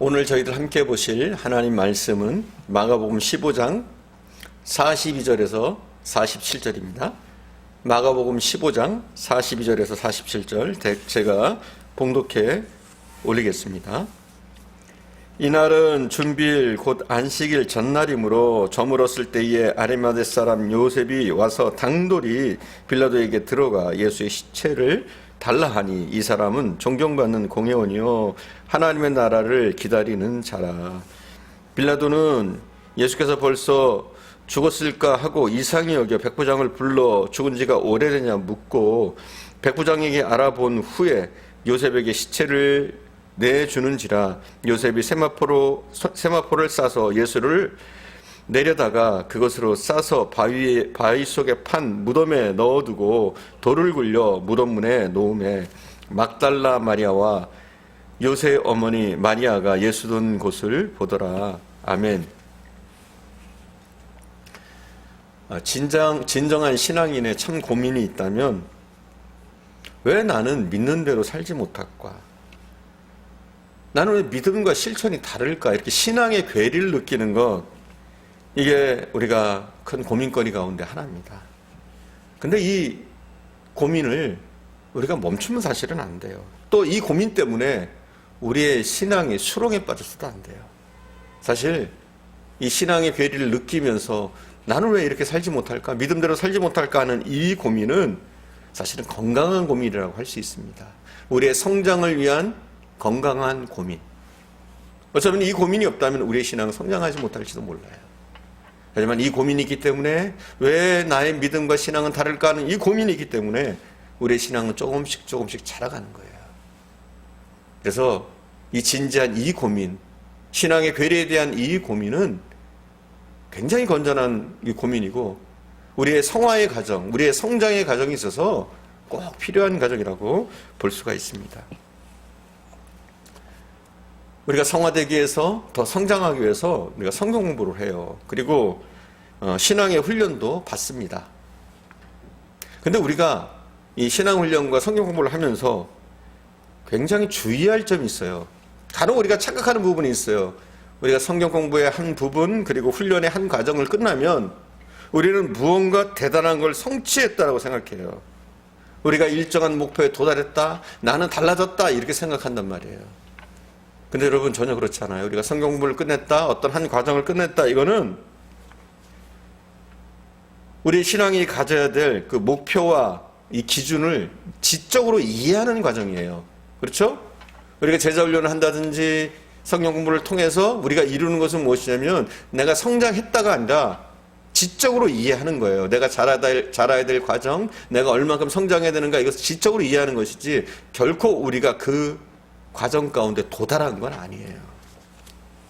오늘 저희들 함께 보실 하나님 말씀은 마가복음 15장 42절에서 47절입니다. 마가복음 15장 42절에서 47절 제가 봉독해 올리겠습니다. 이날은 준비일 곧 안식일 전날이므로 저물었을 때에 아리마데 사람 요셉이 와서 당돌이 빌라도에게 들어가 예수의 시체를 달라 하니 이 사람은 존경받는 공회원이요. 하나님의 나라를 기다리는 자라. 빌라도는 예수께서 벌써 죽었을까 하고 이상히 여겨 백부장을 불러 죽은 지가 오래되냐 묻고 백부장에게 알아본 후에 요셉에게 시체를 내주는지라 요셉이 세마포로 세마포를 싸서 예수를 내려다가 그것으로 싸서 바위 바위 속에 판 무덤에 넣어두고 돌을 굴려 무덤 문에 놓음에 막달라 마리아와 요새 어머니 마리아가 예수 둔 곳을 보더라 아멘. 아, 진정 진정한 신앙인의 참 고민이 있다면 왜 나는 믿는 대로 살지 못할까? 나는 왜 믿음과 실천이 다를까? 이렇게 신앙의 괴리를 느끼는 것, 이게 우리가 큰 고민거리 가운데 하나입니다. 근데 이 고민을 우리가 멈추면 사실은 안 돼요. 또 이 고민 때문에 우리의 신앙이 수렁에 빠져서도 안 돼요. 사실 이 신앙의 괴리를 느끼면서 나는 왜 이렇게 살지 못할까? 믿음대로 살지 못할까 하는 이 고민은 사실은 건강한 고민이라고 할 수 있습니다. 우리의 성장을 위한 건강한 고민. 어쩌면 이 고민이 없다면 우리의 신앙은 성장하지 못할지도 몰라요. 하지만 이 고민이 있기 때문에 왜 나의 믿음과 신앙은 다를까 하는 이 고민이 있기 때문에 우리의 신앙은 조금씩 조금씩 자라가는 거예요. 그래서 이 진지한 이 고민, 신앙의 괴리에 대한 이 고민은 굉장히 건전한 이 고민이고 우리의 성화의 과정, 우리의 성장의 과정이 있어서 꼭 필요한 과정이라고 볼 수가 있습니다. 우리가 성화되기 위해서 더 성장하기 위해서 우리가 성경 공부를 해요. 그리고 어, 신앙의 훈련도 받습니다. 근데 우리가 이 신앙 훈련과 성경 공부를 하면서 굉장히 주의할 점이 있어요. 간혹 우리가 착각하는 부분이 있어요. 우리가 성경 공부의 한 부분 그리고 훈련의 한 과정을 끝나면 우리는 무언가 대단한 걸 성취했다라고 생각해요. 우리가 일정한 목표에 도달했다, 나는 달라졌다 이렇게 생각한단 말이에요. 근데 여러분 전혀 그렇지 않아요. 우리가 성경 공부를 끝냈다, 어떤 한 과정을 끝냈다 이거는 우리 신앙이 가져야 될 그 목표와 이 기준을 지적으로 이해하는 과정이에요. 그렇죠? 우리가 제자 훈련을 한다든지 성경 공부를 통해서 우리가 이루는 것은 무엇이냐면 내가 성장했다가 아니라 지적으로 이해하는 거예요. 내가 자라야 될, 자라야 될 과정, 내가 얼만큼 성장해야 되는가 이것을 지적으로 이해하는 것이지 결코 우리가 그 과정 가운데 도달한 건 아니에요.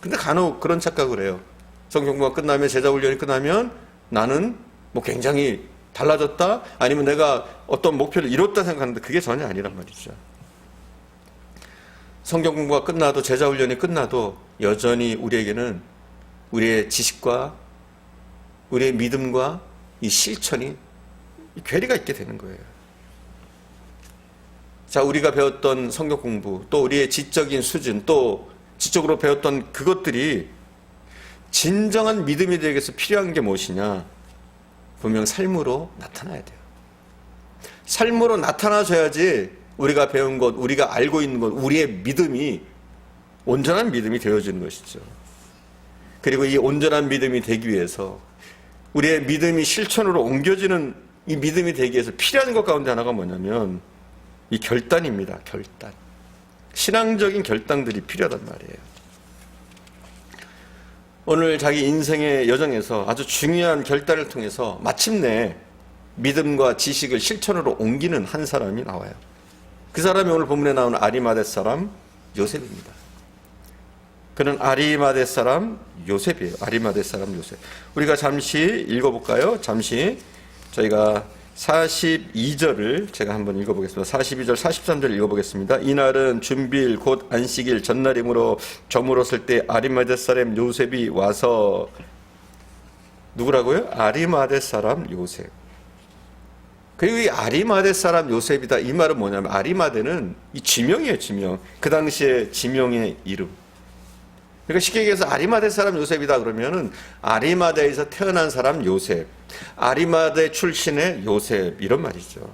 근데 간혹 그런 착각을 해요. 성경 공부가 끝나면 제자 훈련이 끝나면 나는 뭐 굉장히 달라졌다 아니면 내가 어떤 목표를 이뤘다 생각하는데 그게 전혀 아니란 말이죠. 성경 공부가 끝나도 제자 훈련이 끝나도 여전히 우리에게는 우리의 지식과 우리의 믿음과 이 실천이 괴리가 있게 되는 거예요. 자, 우리가 배웠던 성경 공부, 또 우리의 지적인 수준, 또 지적으로 배웠던 그것들이 진정한 믿음이 되기 위해서 필요한 게 무엇이냐? 분명 삶으로 나타나야 돼요. 삶으로 나타나줘야지 우리가 배운 것, 우리가 알고 있는 것, 우리의 믿음이 온전한 믿음이 되어지는 것이죠. 그리고 이 온전한 믿음이 되기 위해서 우리의 믿음이 실천으로 옮겨지는 이 믿음이 되기 위해서 필요한 것 가운데 하나가 뭐냐면 이 결단입니다. 결단. 신앙적인 결단들이 필요하단 말이에요. 오늘 자기 인생의 여정에서 아주 중요한 결단을 통해서 마침내 믿음과 지식을 실천으로 옮기는 한 사람이 나와요. 그 사람이 오늘 본문에 나오는 아리마데 사람 요셉입니다. 그는 아리마데 사람 요셉이에요. 아리마데 사람 요셉. 우리가 잠시 읽어볼까요? 잠시 저희가 42절을 제가 한번 읽어보겠습니다. 42절, 43절 읽어보겠습니다. 이날은 준비일 곧 안식일 전날이므로 저물었을 때 아리마데 사람 요셉이 와서 누구라고요? 아리마데 사람 요셉. 그리고 이 아리마데 사람 요셉이다. 이 말은 뭐냐면 아리마데는 이 지명이에요, 지명. 그 당시에 지명의 이름. 그러니까 쉽게 얘기해서 아리마대 사람 요셉이다 그러면은 아리마대에서 태어난 사람 요셉, 아리마대 출신의 요셉 이런 말이죠.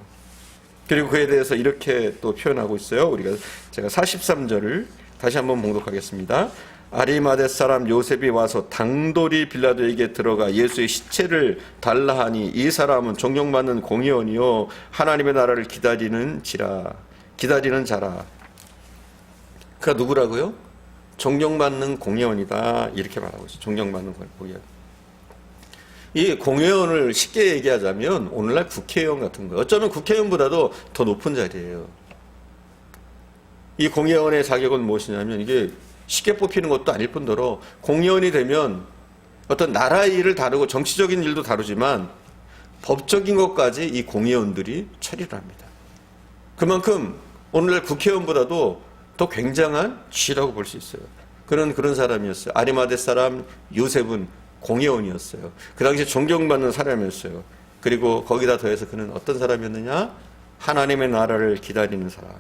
그리고 그에 대해서 이렇게 또 표현하고 있어요. 우리가 제가 43절을 다시 한번 봉독하겠습니다. 아리마대 사람 요셉이 와서 당돌이 빌라도에게 들어가 예수의 시체를 달라 하니 이 사람은 존경받는 공의원이요 하나님의 나라를 기다리는 지라 기다리는 자라. 그가 누구라고요? 존경받는 공회원이다 이렇게 말하고 있어요. 존경받는 공회원. 이 공회원을 쉽게 얘기하자면 오늘날 국회의원 같은 거예요. 어쩌면 국회의원보다도 더 높은 자리예요. 이 공회원의 자격은 무엇이냐면 이게 쉽게 뽑히는 것도 아닐 뿐더러 공회원이 되면 어떤 나라 일을 다루고 정치적인 일도 다루지만 법적인 것까지 이 공회원들이 처리를 합니다. 그만큼 오늘날 국회의원보다도 더 굉장한 쥐라고 볼 수 있어요. 그런 그런 사람이었어요. 아리마대 사람 요셉은 공회원이었어요. 그 당시에 존경받는 사람이었어요. 그리고 거기다 더해서 그는 어떤 사람이었느냐? 하나님의 나라를 기다리는 사람.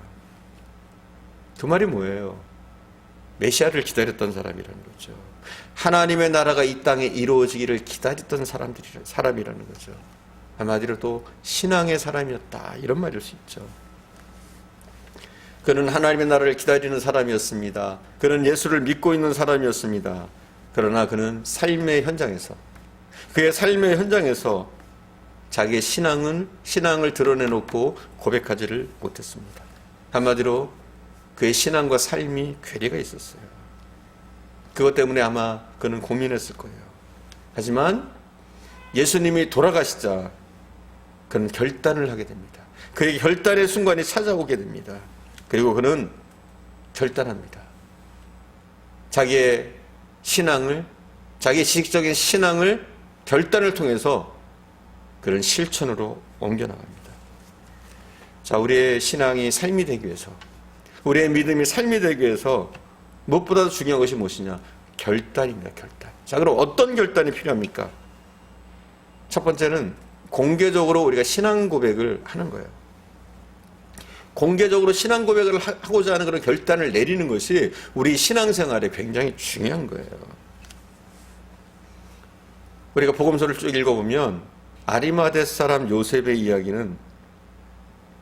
그 말이 뭐예요? 메시아를 기다렸던 사람이라는 거죠. 하나님의 나라가 이 땅에 이루어지기를 기다렸던 사람들이 사람이라는 거죠. 한마디로 또 신앙의 사람이었다 이런 말일 수 있죠. 그는 하나님의 나라를 기다리는 사람이었습니다. 그는 예수를 믿고 있는 사람이었습니다. 그러나 그는 삶의 현장에서 그의 삶의 현장에서 자기의 신앙은 신앙을 드러내놓고 고백하지를 못했습니다. 한마디로 그의 신앙과 삶이 괴리가 있었어요. 그것 때문에 아마 그는 고민했을 거예요. 하지만 예수님이 돌아가시자 그는 결단을 하게 됩니다. 그의 결단의 순간이 찾아오게 됩니다. 그리고 그는 결단합니다. 자기의 신앙을, 자기의 지식적인 신앙을 결단을 통해서 그런 실천으로 옮겨나갑니다. 자, 우리의 신앙이 삶이 되기 위해서, 우리의 믿음이 삶이 되기 위해서 무엇보다 도 중요한 것이 무엇이냐? 결단입니다, 결단. 자, 그럼 어떤 결단이 필요합니까? 첫 번째는 공개적으로 우리가 신앙 고백을 하는 거예요. 공개적으로 신앙 고백을 하고자 하는 그런 결단을 내리는 것이 우리 신앙생활에 굉장히 중요한 거예요. 우리가 복음서를 쭉 읽어보면 아리마대 사람 요셉의 이야기는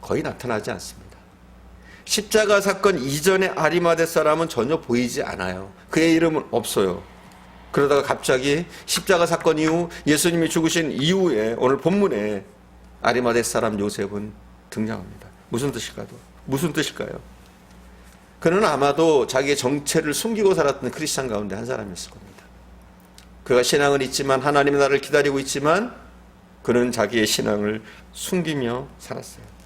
거의 나타나지 않습니다. 십자가 사건 이전의 아리마대 사람은 전혀 보이지 않아요. 그의 이름은 없어요. 그러다가 갑자기 십자가 사건 이후 예수님이 죽으신 이후에 오늘 본문에 아리마대 사람 요셉은 등장합니다. 무슨 뜻일까요? 무슨 뜻일까요? 그는 아마도 자기의 정체를 숨기고 살았던 크리스찬 가운데 한 사람이었을 겁니다. 그가 신앙은 있지만 하나님의 나를 기다리고 있지만 그는 자기의 신앙을 숨기며 살았어요.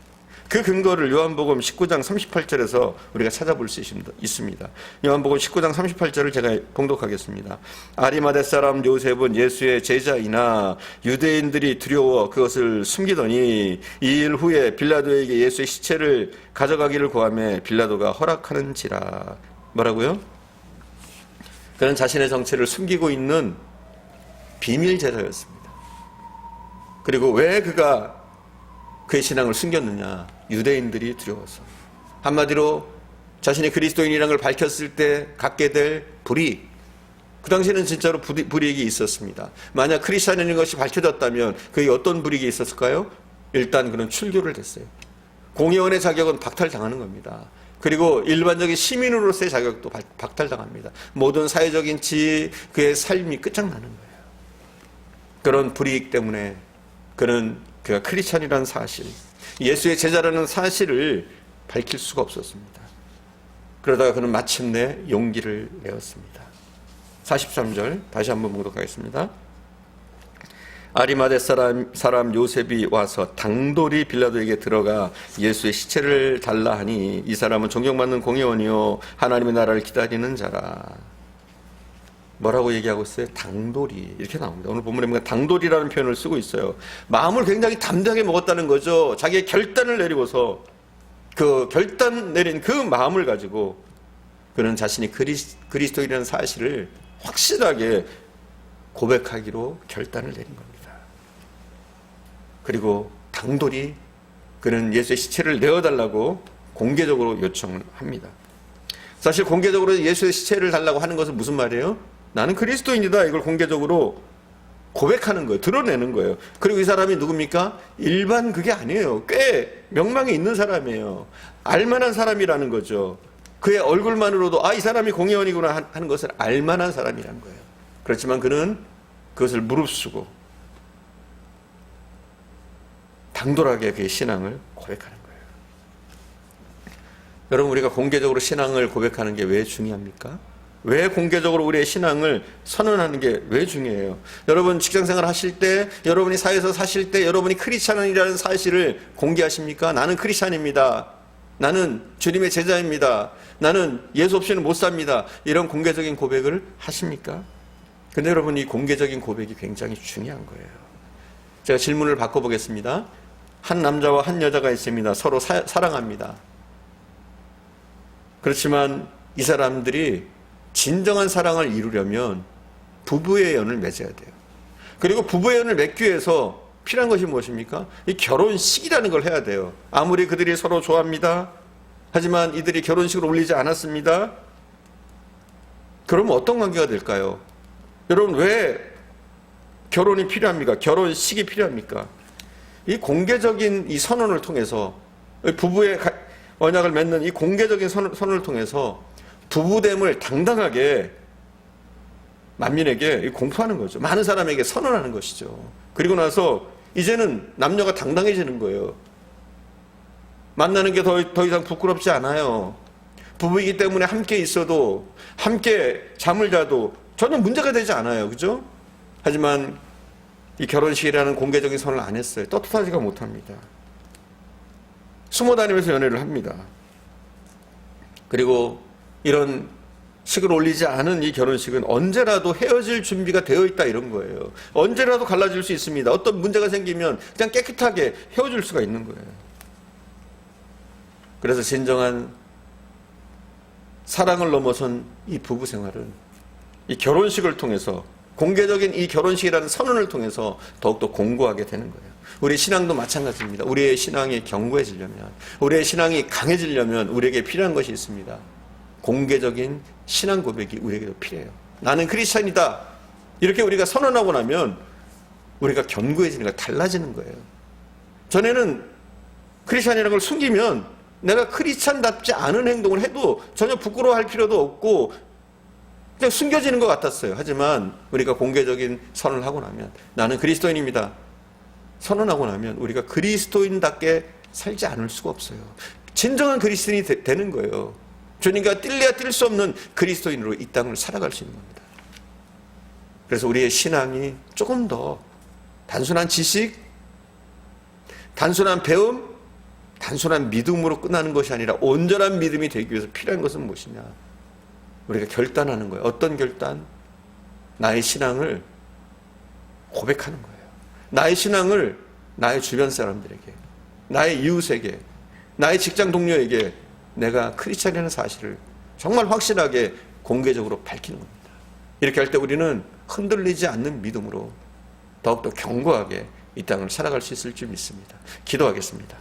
그 근거를 요한복음 19장 38절에서 우리가 찾아볼 수 있습니다. 요한복음 19장 38절을 제가 봉독하겠습니다. 아리마대 사람 요셉은 예수의 제자이나 유대인들이 두려워 그것을 숨기더니 이 일 후에 빌라도에게 예수의 시체를 가져가기를 구하며 빌라도가 허락하는지라. 뭐라고요? 그는 자신의 정체를 숨기고 있는 비밀 제자였습니다. 그리고 왜 그가 그의 신앙을 숨겼느냐? 유대인들이 두려워서. 한마디로 자신이 그리스도인이라는 걸 밝혔을 때 갖게 될 불이익. 그 당시에는 진짜로 불이익이 있었습니다. 만약 크리스천인 것이 밝혀졌다면 그게 어떤 불이익이 있었을까요? 일단 그는 출교를 했어요. 공회원의 자격은 박탈당하는 겁니다. 그리고 일반적인 시민으로서의 자격도 박탈당합니다. 모든 사회적인 지위, 그의 삶이 끝장나는 거예요. 그런 불이익 때문에 그는 그가 크리스천이라는 사실, 예수의 제자라는 사실을 밝힐 수가 없었습니다. 그러다가 그는 마침내 용기를 내었습니다. 43절 다시 한번 봉독하겠습니다. 아리마대 사람, 사람 요셉이 와서 당돌이 빌라도에게 들어가 예수의 시체를 달라 하니 이 사람은 존경받는 공회원이요 하나님의 나라를 기다리는 자라. 뭐라고 얘기하고 있어요? 당돌이 이렇게 나옵니다. 오늘 본문에 보면 당돌이라는 표현을 쓰고 있어요. 마음을 굉장히 담대하게 먹었다는 거죠. 자기의 결단을 내리고서 그 결단 내린 그 마음을 가지고 그는 자신이 그리스, 그리스도이라는 사실을 확실하게 고백하기로 결단을 내린 겁니다. 그리고 당돌이 그는 예수의 시체를 내어달라고 공개적으로 요청을 합니다. 사실 공개적으로 예수의 시체를 달라고 하는 것은 무슨 말이에요? 나는 그리스도인이다. 이걸 공개적으로 고백하는 거예요. 드러내는 거예요. 그리고 이 사람이 누굽니까? 일반 그게 아니에요. 꽤 명망이 있는 사람이에요. 알만한 사람이라는 거죠. 그의 얼굴만으로도 아, 이 사람이 공회원이구나 하는 것을 알만한 사람이라는 거예요. 그렇지만 그는 그것을 무릅쓰고 당돌하게 그의 신앙을 고백하는 거예요. 여러분, 우리가 공개적으로 신앙을 고백하는 게 왜 중요합니까? 왜 공개적으로 우리의 신앙을 선언하는 게 왜 중요해요? 여러분 직장 생활 하실 때, 여러분이 사회에서 사실 때, 여러분이 크리스찬이라는 사실을 공개하십니까? 나는 크리스찬입니다. 나는 주님의 제자입니다. 나는 예수 없이는 못 삽니다. 이런 공개적인 고백을 하십니까? 근데 여러분 이 공개적인 고백이 굉장히 중요한 거예요. 제가 질문을 바꿔보겠습니다. 한 남자와 한 여자가 있습니다. 서로 사, 사랑합니다. 그렇지만 이 사람들이 진정한 사랑을 이루려면 부부의 연을 맺어야 돼요. 그리고 부부의 연을 맺기 위해서 필요한 것이 무엇입니까? 이 결혼식이라는 걸 해야 돼요. 아무리 그들이 서로 좋아합니다. 하지만 이들이 결혼식을 올리지 않았습니다. 그러면 어떤 관계가 될까요? 여러분 왜 결혼이 필요합니까? 결혼식이 필요합니까? 이 공개적인 이 선언을 통해서 부부의 언약을 맺는 이 공개적인 선언을 통해서 부부됨을 당당하게 만민에게 공포하는 거죠. 많은 사람에게 선언하는 것이죠. 그리고 나서 이제는 남녀가 당당해지는 거예요. 만나는 게 더 더 이상 부끄럽지 않아요. 부부이기 때문에 함께 있어도 함께 잠을 자도 전혀 문제가 되지 않아요. 그죠? 하지만 이 결혼식이라는 공개적인 선을 안 했어요. 떳떳하지가 못합니다. 숨어 다니면서 연애를 합니다. 그리고 이런 식을 올리지 않은 이 결혼식은 언제라도 헤어질 준비가 되어 있다 이런 거예요. 언제라도 갈라질 수 있습니다. 어떤 문제가 생기면 그냥 깨끗하게 헤어질 수가 있는 거예요. 그래서 진정한 사랑을 넘어선 이 부부 생활은 이 결혼식을 통해서 공개적인 이 결혼식이라는 선언을 통해서 더욱더 공고하게 되는 거예요. 우리 신앙도 마찬가지입니다. 우리의 신앙이 견고해지려면, 우리의 신앙이 강해지려면 우리에게 필요한 것이 있습니다. 공개적인 신앙 고백이 우리에게도 필요해요. 나는 크리스천이다. 이렇게 우리가 선언하고 나면 우리가 견고해지는 거 달라지는 거예요. 전에는 크리스천이라는 걸 숨기면 내가 크리스천답지 않은 행동을 해도 전혀 부끄러워할 필요도 없고 그냥 숨겨지는 것 같았어요. 하지만 우리가 공개적인 선언을 하고 나면 나는 그리스도인입니다. 선언하고 나면 우리가 그리스도인답게 살지 않을 수가 없어요. 진정한 그리스도인이 되, 는 거예요. 주님과 뛸래야 뛸 수 없는 그리스도인으로 이 땅을 살아갈 수 있는 겁니다. 그래서 우리의 신앙이 조금 더 단순한 지식, 단순한 배움, 단순한 믿음으로 끝나는 것이 아니라 온전한 믿음이 되기 위해서 필요한 것은 무엇이냐? 우리가 결단하는 거예요. 어떤 결단? 나의 신앙을 고백하는 거예요. 나의 신앙을 나의 주변 사람들에게, 나의 이웃에게, 나의 직장 동료에게 내가 크리스찬이라는 사실을 정말 확실하게 공개적으로 밝히는 겁니다. 이렇게 할 때 우리는 흔들리지 않는 믿음으로 더욱더 견고하게 이 땅을 살아갈 수 있을 줄 믿습니다. 기도하겠습니다.